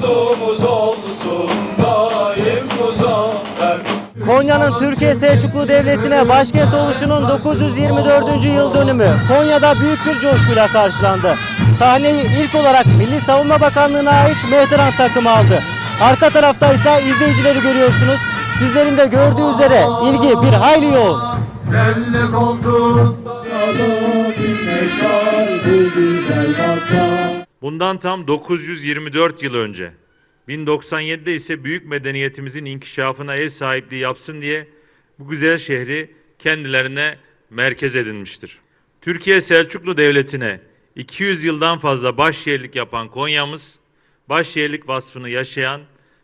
Yurdumuz olsun daim muzaffer Konya'nın Türkiye Selçuklu Devleti'ne başkent oluşunun 924. yıl dönümü Konya'da büyük bir coşkuyla karşılandı. Sahneyi ilk olarak Milli Savunma Bakanlığı'na ait Mehteran takımı aldı. Arka tarafta ise izleyicileri görüyorsunuz. Sizlerin de gördüğü üzere ilgi bir hayli yoğun. Kelle koltuğunda da Bundan tam 924 yıl önce 1097'de ise büyük medeniyetimizin inkişafına ev sahipliği yapsın diye bu güzel şehri kendilerine merkez edinmiştir. Türkiye Selçuklu Devleti'ne 200 yıldan fazla başşehirlik yapan Konya'mız başşehirlik vasfını yaşayan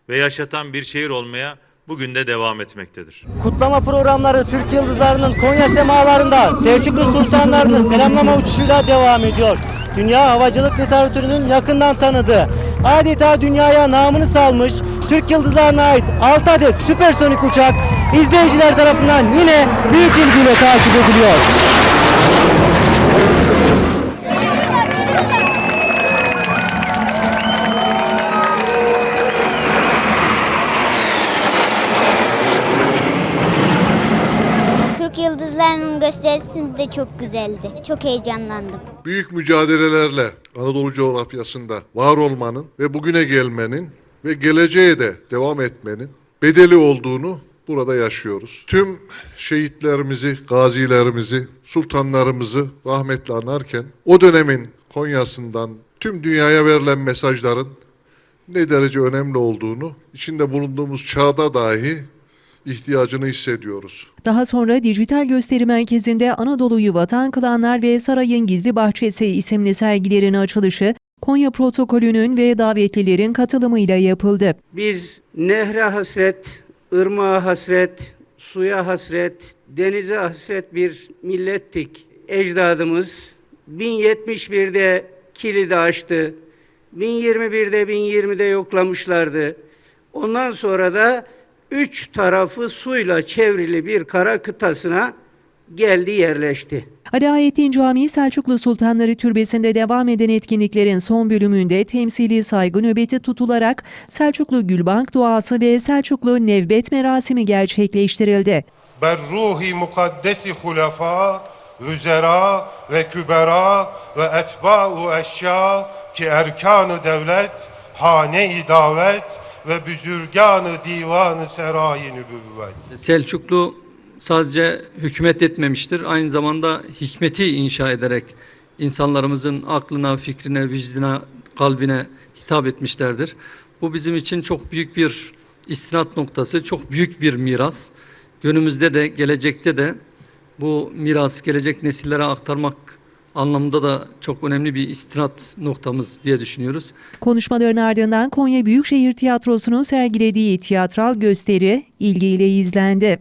ve yaşatan bir şehir olmaya bugün de devam etmektedir. Kutlama programları Türk Yıldızları'nın Konya semalarında Selçuklu Sultanlarını selamlama uçuşuyla devam ediyor. Dünya havacılık literatürünün yakından tanıdığı, adeta dünyaya namını salmış Türk Yıldızları'na ait 6 adet süpersonik uçak izleyiciler tarafından yine büyük ilgiyle takip ediliyor. Yıldızları'nın gösterisi de çok güzeldi. Çok heyecanlandım. büyük mücadelelerle Anadolu coğrafyasında var olmanın ve bugüne gelmenin ve geleceğe de devam etmenin bedeli olduğunu burada yaşıyoruz. Tüm şehitlerimizi, gazilerimizi, sultanlarımızı rahmetle anarken o dönemin Konya'sından tüm dünyaya verilen mesajların ne derece önemli olduğunu içinde bulunduğumuz çağda dahi ihtiyacını hissediyoruz. Daha sonra dijital gösteri merkezinde Anadolu'yu vatan kılanlar ve Sarayın Gizli Bahçesi isimli sergilerin açılışı Konya protokolünün ve davetlilerin katılımıyla yapıldı. Biz nehre hasret, ırmağa hasret, suya hasret, denize hasret bir millettik. Ecdadımız 1071'de kilidi açtı. 1021'de 1020'de yoklamışlardı. Ondan sonra da üç tarafı suyla çevrili bir kara kıtasına geldi yerleşti. Alaaddin Camii Selçuklu Sultanları Türbesi'nde devam eden etkinliklerin son bölümünde temsili saygı nöbeti tutularak Selçuklu Gülbank duası ve Selçuklu Nevbet merasimi gerçekleştirildi. Berruhi mukaddesi hulefa, vüzera ve kübera ve etba'u eşya ki erkanı devlet, hane-i davet ve büzürganı divanı serai nübüvvet. Selçuklu sadece hükümet etmemiştir. Aynı zamanda hikmeti inşa ederek insanlarımızın aklına, fikrine, vicdine, kalbine hitap etmişlerdir. Bu bizim için çok büyük bir istinat noktası, çok büyük bir miras. Günümüzde de, gelecekte de bu miras gelecek nesillere aktarmak anlamında da çok önemli bir istinat noktamız diye düşünüyoruz. Konuşmaların ardından Konya Büyükşehir Tiyatrosu'nun sergilediği tiyatral gösteri ilgiyle izlendi.